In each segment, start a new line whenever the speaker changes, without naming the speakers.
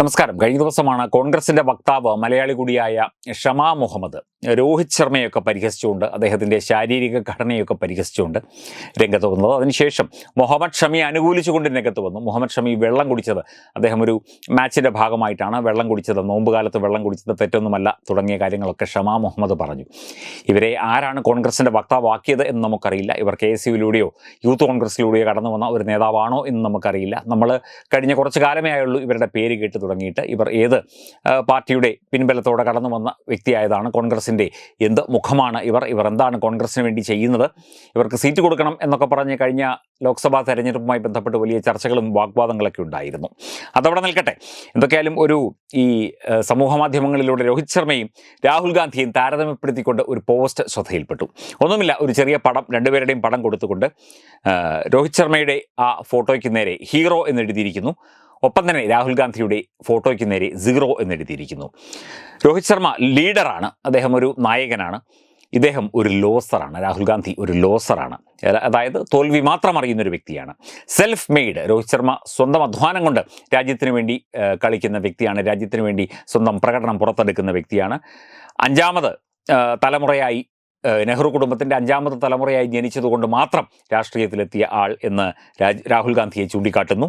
നമസ്കാരം കഴിഞ്ഞ ദിവസമാണ് കോൺഗ്രസിന്റെ വക്താവ് മലയാളി കൂടിയായ ഷമാ മുഹമ്മദ് രോഹിത് ശർമ്മയൊക്കെ പരിഹസിച്ചുകൊണ്ട് അദ്ദേഹത്തിൻ്റെ ശാരീരിക ഘടനയൊക്കെ പരിഹസിച്ചുകൊണ്ട് രംഗത്ത് വന്നത് അതിനുശേഷം മുഹമ്മദ് ഷമി അനുകൂലിച്ചുകൊണ്ട് രംഗത്ത് വന്നു മുഹമ്മദ് ഷമി വെള്ളം കുടിച്ചത് അദ്ദേഹം ഒരു മാച്ചിൻ്റെ ഭാഗമായിട്ടാണ് വെള്ളം കുടിച്ചത് നോമ്പുകാലത്ത് വെള്ളം കുടിച്ചത് തെറ്റൊന്നുമല്ല തുടങ്ങിയ കാര്യങ്ങളൊക്കെ ഷമാ മുഹമ്മദ് പറഞ്ഞു ഇവരെ ആരാണ് കോൺഗ്രസിൻ്റെ വക്താവാക്കിയത് എന്ന് നമുക്കറിയില്ല ഇവർ കെ എസ് യുയിലൂടെയോ യൂത്ത് കോൺഗ്രസിലൂടെയോ കടന്നു വന്ന ഒരു നേതാവാണോ എന്ന് നമുക്കറിയില്ല നമ്മൾ കഴിഞ്ഞ കുറച്ച് കാലമേ ആയുള്ളൂ ഇവരുടെ പേര് കേട്ട് തുടങ്ങിയിട്ട് ഇവർ ഏത് പാർട്ടിയുടെ പിൻബലത്തോടെ കടന്നു വന്ന വ്യക്തിയായതാണ് കോൺഗ്രസ് കോൺഗ്രസിൻ്റെ എന്ത് മുഖമാണ് ഇവർ ഇവർ എന്താണ് കോൺഗ്രസിന് വേണ്ടി ചെയ്യുന്നത് ഇവർക്ക് സീറ്റ് കൊടുക്കണം എന്നൊക്കെ പറഞ്ഞ് കഴിഞ്ഞ ലോക്സഭാ തെരഞ്ഞെടുപ്പുമായി ബന്ധപ്പെട്ട് വലിയ ചർച്ചകളും വാഗ്വാദങ്ങളൊക്കെ ഉണ്ടായിരുന്നു അതവിടെ നിൽക്കട്ടെ എന്തൊക്കെയായാലും ഒരു ഈ സമൂഹ മാധ്യമങ്ങളിലൂടെ രോഹിത് ശർമ്മയും രാഹുൽ ഗാന്ധിയും താരതമ്യപ്പെടുത്തിക്കൊണ്ട് ഒരു പോസ്റ്റ് ശ്രദ്ധയിൽപ്പെട്ടു ഒന്നുമില്ല ഒരു ചെറിയ പടം രണ്ടുപേരുടെയും പടം കൊടുത്തുകൊണ്ട് രോഹിത് ശർമ്മയുടെ ആ ഫോട്ടോയ്ക്ക് നേരെ ഹീറോ എന്നെഴുതിയിരിക്കുന്നു ഒപ്പം തന്നെ രാഹുൽ ഗാന്ധിയുടെ ഫോട്ടോയ്ക്ക് നേരെ സീറോ എന്നെഴുതിയിരിക്കുന്നു രോഹിത് ശർമ്മ ലീഡറാണ് അദ്ദേഹം ഒരു നായകനാണ് ഇദ്ദേഹം ഒരു ലോസറാണ് രാഹുൽ ഗാന്ധി ഒരു ലോസറാണ് അതായത് തോൽവി മാത്രം അറിയുന്ന ഒരു വ്യക്തിയാണ് സെൽഫ് മെയ്ഡ് രോഹിത് ശർമ്മ സ്വന്തം അധ്വാനം കൊണ്ട് രാജ്യത്തിന് വേണ്ടി കളിക്കുന്ന വ്യക്തിയാണ് രാജ്യത്തിന് വേണ്ടി സ്വന്തം പ്രകടനം പുറത്തെടുക്കുന്ന വ്യക്തിയാണ് അഞ്ചാമത് തലമുറയായി നെഹ്റു കുടുംബത്തിൻ്റെ അഞ്ചാമത്തെ തലമുറയായി ജനിച്ചതുകൊണ്ട് മാത്രം രാഷ്ട്രീയത്തിലെത്തിയ ആൾ എന്ന് രാജ് രാഹുൽ ഗാന്ധിയെ ചൂണ്ടിക്കാട്ടുന്നു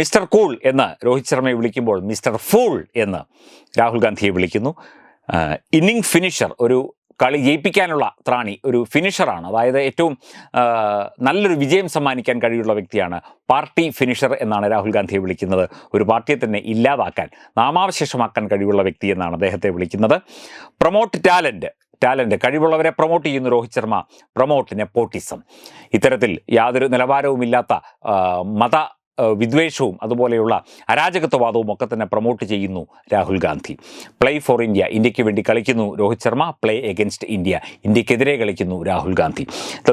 മിസ്റ്റർ കൂൾ എന്ന് രോഹിത് ശർമ്മയെ വിളിക്കുമ്പോൾ മിസ്റ്റർ ഫൂൾ എന്ന് രാഹുൽ ഗാന്ധിയെ വിളിക്കുന്നു ഇന്നിംഗ് ഫിനിഷർ ഒരു കളി ജയിപ്പിക്കാനുള്ള ത്രാണി ഒരു ഫിനിഷറാണ് അതായത് ഏറ്റവും നല്ലൊരു വിജയം സമ്മാനിക്കാൻ കഴിയുള്ള വ്യക്തിയാണ് പാർട്ടി ഫിനിഷർ എന്നാണ് രാഹുൽ ഗാന്ധിയെ വിളിക്കുന്നത് ഒരു പാർട്ടിയെ തന്നെ ഇല്ലാതാക്കാൻ നാമാവശേഷമാക്കാൻ കഴിവുള്ള വ്യക്തി എന്നാണ് അദ്ദേഹത്തെ വിളിക്കുന്നത് പ്രൊമോട്ട് ടാലൻറ്റ് ടാലൻറ്റ് കഴിവുള്ളവരെ പ്രൊമോട്ട് ചെയ്യുന്ന രോഹിത് ശർമ്മ പ്രൊമോട്ട് നെപ്പോട്ടിസം ഇത്തരത്തിൽ യാതൊരു നിലവാരവുമില്ലാത്ത മത വിദ്വേഷവും അതുപോലെയുള്ള അരാജകത്വവാദവും ഒക്കെ തന്നെ പ്രൊമോട്ട് ചെയ്യുന്നു Rahul Gandhi play for India ഇന്ത്യക്ക് വേണ്ടി കളിക്കുന്നു Rohit Sharma play against India ഇന്ത്യക്കെതിരെ കളിക്കുന്നു രാഹുൽ ഗാന്ധി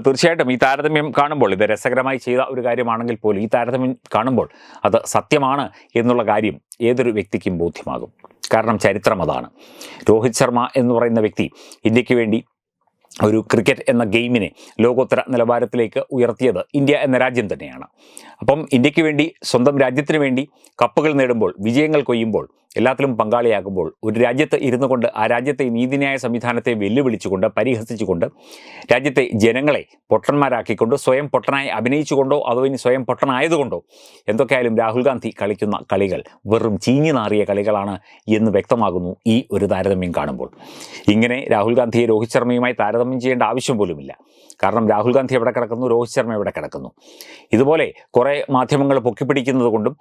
തീർച്ചയായിട്ടും ഈ താരതമ്യം കാണുമ്പോൾ ഇത് രസകരമായി ചെയ്ത ഒരു കാര്യമാണെങ്കിൽ പോലും ഈ താരതമ്യം കാണുമ്പോൾ അത് സത്യമാണ് എന്നുള്ള കാര്യം ഏതൊരു വ്യക്തിക്കും ബോധ്യമാകും കാരണം ചരിത്രം അതാണ് രോഹിത് ശർമ്മ എന്ന് പറയുന്ന വ്യക്തി ഇന്ത്യക്ക് വേണ്ടി ഒരു ക്രിക്കറ്റ് എന്ന ഗെയിമിനെ ലോകോത്തര നിലവാരത്തിലേക്ക് ഉയർത്തിയത് ഇന്ത്യ എന്ന രാജ്യം തന്നെയാണ് അപ്പം ഇന്ത്യക്ക് വേണ്ടി സ്വന്തം രാജ്യത്തിന് വേണ്ടി കപ്പുകൾ നേടുമ്പോൾ വിജയങ്ങൾ കൊയ്യുമ്പോൾ എല്ലാത്തിലും പങ്കാളിയാകുമ്പോൾ ഒരു രാജ്യത്ത് ഇരുന്നു കൊണ്ട് ആ രാജ്യത്തെ നീതിന്യായ സംവിധാനത്തെ വെല്ലുവിളിച്ചുകൊണ്ട് പരിഹസിച്ചുകൊണ്ട് രാജ്യത്തെ ജനങ്ങളെ പൊട്ടന്മാരാക്കിക്കൊണ്ട് സ്വയം പൊട്ടനായി അഭിനയിച്ചുകൊണ്ടോ അതോ ഇനി സ്വയം പൊട്ടനായതുകൊണ്ടോ എന്തൊക്കെയായാലും രാഹുൽ ഗാന്ധി കളിക്കുന്ന കളികൾ വെറും ചീഞ്ഞു നാറിയ കളികളാണ് എന്ന് വ്യക്തമാകുന്നു ഈ ഒരു താരതമ്യം കാണുമ്പോൾ ഇങ്ങനെ രാഹുൽ ഗാന്ധിയെ രോഹിത് ശർമ്മയുമായി താരതമ്യം ചെയ്യേണ്ട ആവശ്യം പോലുമില്ല കാരണം രാഹുൽ ഗാന്ധി എവിടെ കിടക്കുന്നു രോഹിത് ശർമ്മ എവിടെ കിടക്കുന്നു ഇതുപോലെ കുറേ മാധ്യമങ്ങൾ പൊക്കിപ്പിടിക്കുന്നത് കൊണ്ടും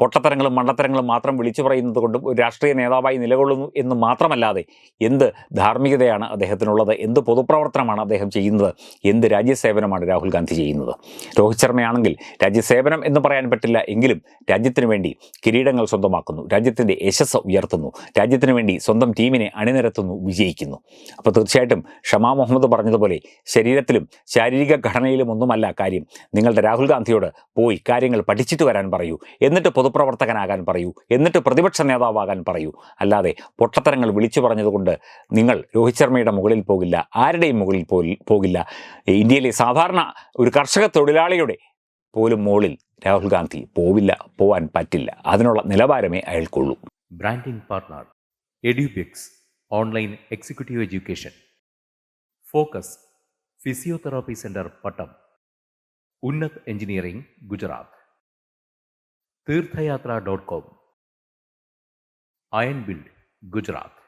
പൊട്ടത്തരങ്ങളും മണ്ടത്തരങ്ങളും മാത്രം വിളിച്ചു പറയുന്നത് കൊണ്ടും ഒരു രാഷ്ട്രീയ നേതാവായി നിലകൊള്ളുന്നു എന്ന് മാത്രമല്ലാതെ എന്ത് ധാർമ്മികതയാണ് അദ്ദേഹത്തിനുള്ളത് എന്ത് പൊതുപ്രവർത്തനമാണ് അദ്ദേഹം ചെയ്യുന്നത് എന്ത് രാജ്യസേവനമാണ് രാഹുൽ ഗാന്ധി ചെയ്യുന്നത് രോഹിത് ശർമ്മയാണെങ്കിൽ രാജ്യസേവനം എന്ന് പറയാൻ പറ്റില്ല എങ്കിലും രാജ്യത്തിന് വേണ്ടി കിരീടങ്ങൾ സ്വന്തമാക്കുന്നു രാജ്യത്തിൻ്റെ യശസ് ഉയർത്തുന്നു രാജ്യത്തിന് വേണ്ടി സ്വന്തം ടീമിനെ അണിനിരത്തുന്നു വിജയിക്കുന്നു അപ്പോൾ തീർച്ചയായിട്ടും ഷമാ മുഹമ്മദ് പറഞ്ഞതുപോലെ ശരീരത്തിലും ശാരീരിക ഘടനയിലും ഒന്നുമല്ല കാര്യം നിങ്ങളുടെ രാഹുൽ ഗാന്ധിയോട് പോയി കാര്യങ്ങൾ പഠിച്ചിട്ട് വരാൻ പറയൂ എന്നിട്ട് പൊതുപ്രവർത്തകനാകാൻ പറയൂ എന്നിട്ട് പ്രതിപക്ഷ നേതാവാകാൻ പറയൂ അല്ലാതെ പൊട്ടത്തരങ്ങൾ വിളിച്ചു പറഞ്ഞതുകൊണ്ട് നിങ്ങൾ രോഹിത് ശർമ്മയുടെ മുകളിൽ പോകില്ല ആരുടെയും മുകളിൽ പോകില്ല ഇന്ത്യയിലെ സാധാരണ ഒരു കർഷക തൊഴിലാളിയുടെ പോലും മുകളിൽ രാഹുൽ ഗാന്ധി പോവില്ല പോവാൻ പറ്റില്ല അതിനുള്ള നിലവാരമേ അയാൾക്കുള്ളൂ branding partner Edubix online executive education focus physiotherapy centre Pattom Unnat engineering Gujarat Teerthayatra dot com आयन बिल्ड गुजरात